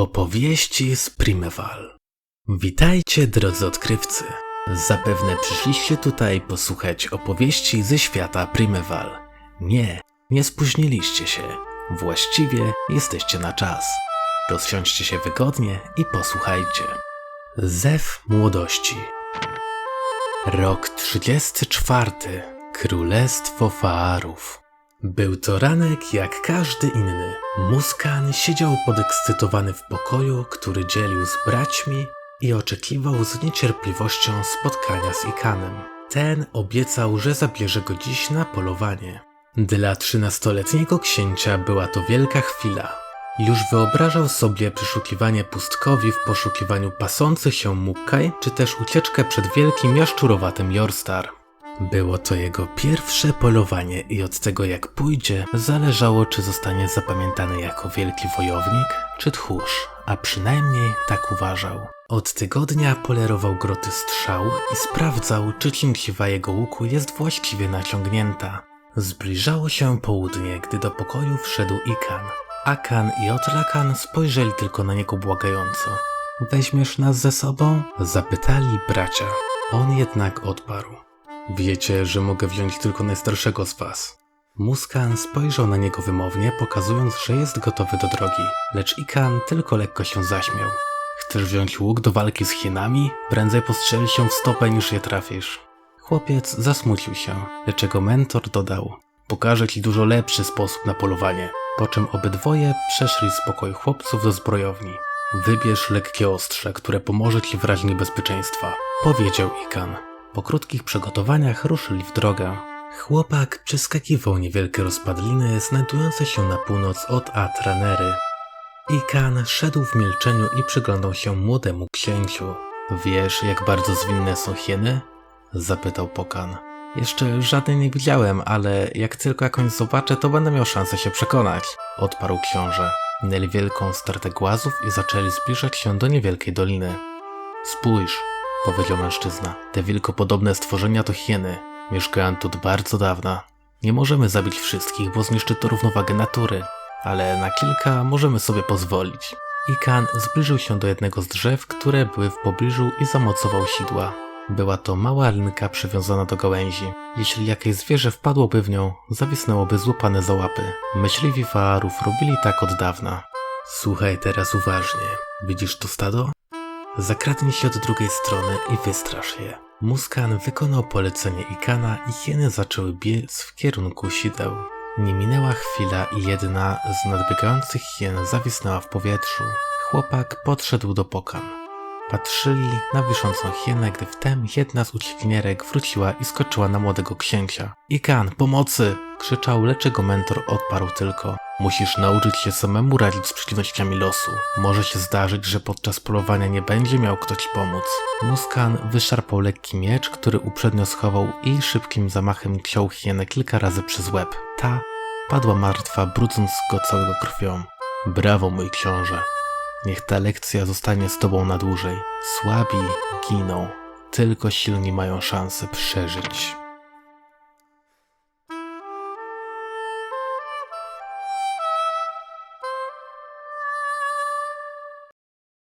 Opowieści z Primeval. Witajcie, drodzy odkrywcy. Zapewne przyszliście tutaj posłuchać opowieści ze świata Primeval. Nie, nie spóźniliście się. Właściwie jesteście na czas. Rozsiądźcie się wygodnie i posłuchajcie. Zew młodości. Rok 34. Królestwo Faarów. Był to ranek jak każdy inny. Muskan siedział podekscytowany w pokoju, który dzielił z braćmi i oczekiwał z niecierpliwością spotkania z Ikanem. Ten obiecał, że zabierze go dziś na polowanie. Dla trzynastoletniego księcia była to wielka chwila. Już wyobrażał sobie przeszukiwanie pustkowi w poszukiwaniu pasących się Mukkaj, czy też ucieczkę przed wielkim jaszczurowatym Jorstar. Było to jego pierwsze polowanie i od tego jak pójdzie, zależało czy zostanie zapamiętany jako wielki wojownik, czy tchórz, a przynajmniej tak uważał. Od tygodnia polerował groty strzał i sprawdzał, czy cięciwa jego łuku jest właściwie naciągnięta. Zbliżało się południe, gdy do pokoju wszedł Ikan. Akan i Otrakan spojrzeli tylko na niego błagająco. Weźmiesz nas ze sobą? Zapytali bracia. On jednak odparł. Wiecie, że mogę wziąć tylko najstarszego z was. Muskan spojrzał na niego wymownie, pokazując, że jest gotowy do drogi, lecz Ikan tylko lekko się zaśmiał. Chcesz wziąć łuk do walki z hienami? Prędzej postrzeli się w stopę niż je trafisz. Chłopiec zasmucił się, lecz jego mentor dodał: Pokażę ci dużo lepszy sposób na polowanie. Po czym obydwoje przeszli z pokoju chłopców do zbrojowni. Wybierz lekkie ostrze, które pomoże ci w razie niebezpieczeństwa, powiedział Ikan. Po krótkich przygotowaniach ruszyli w drogę. Chłopak przeskakiwał niewielkie rozpadliny znajdujące się na północ od Atranery. Ikan szedł w milczeniu i przyglądał się młodemu księciu. Wiesz, jak bardzo zwinne są hieny? Zapytał Pokan. Jeszcze żadnej nie widziałem, ale jak tylko jakąś zobaczę, to będę miał szansę się przekonać, odparł książę. Minęli wielką stertę głazów i zaczęli zbliżać się do niewielkiej doliny. Spójrz, powiedział mężczyzna. Te wilkopodobne stworzenia to hieny. Mieszkają tu bardzo dawna. Nie możemy zabić wszystkich, bo zniszczy to równowagę natury, ale na kilka możemy sobie pozwolić. Ikan zbliżył się do jednego z drzew, które były w pobliżu i zamocował sidła. Była to mała linka przywiązana do gałęzi. Jeśli jakieś zwierzę wpadłoby w nią, zawisnęłoby złapane za łapy. Myśliwi Faarów robili tak od dawna. Słuchaj teraz uważnie. Widzisz to stado? Zakradnij się od drugiej strony i wystrasz je. Muskan wykonał polecenie Ikana i hieny zaczęły biec w kierunku sideł. Nie minęła chwila i jedna z nadbiegających hien zawisnęła w powietrzu. Chłopak podszedł do pokan. Patrzyli na wiszącą hienę, gdy wtem jedna z uciekinierek wróciła i skoczyła na młodego księcia. Ikan, pomocy! krzyczał, lecz jego mentor odparł tylko. Musisz nauczyć się samemu radzić z przeciwnościami losu. Może się zdarzyć, że podczas polowania nie będzie miał kto ci pomóc. Muskan wyszarpał lekki miecz, który uprzednio schował i szybkim zamachem ciął hienę kilka razy przez łeb. Ta padła martwa, brudząc go całego krwią. Brawo, mój książę. Niech ta lekcja zostanie z tobą na dłużej. Słabi giną, tylko silni mają szansę przeżyć.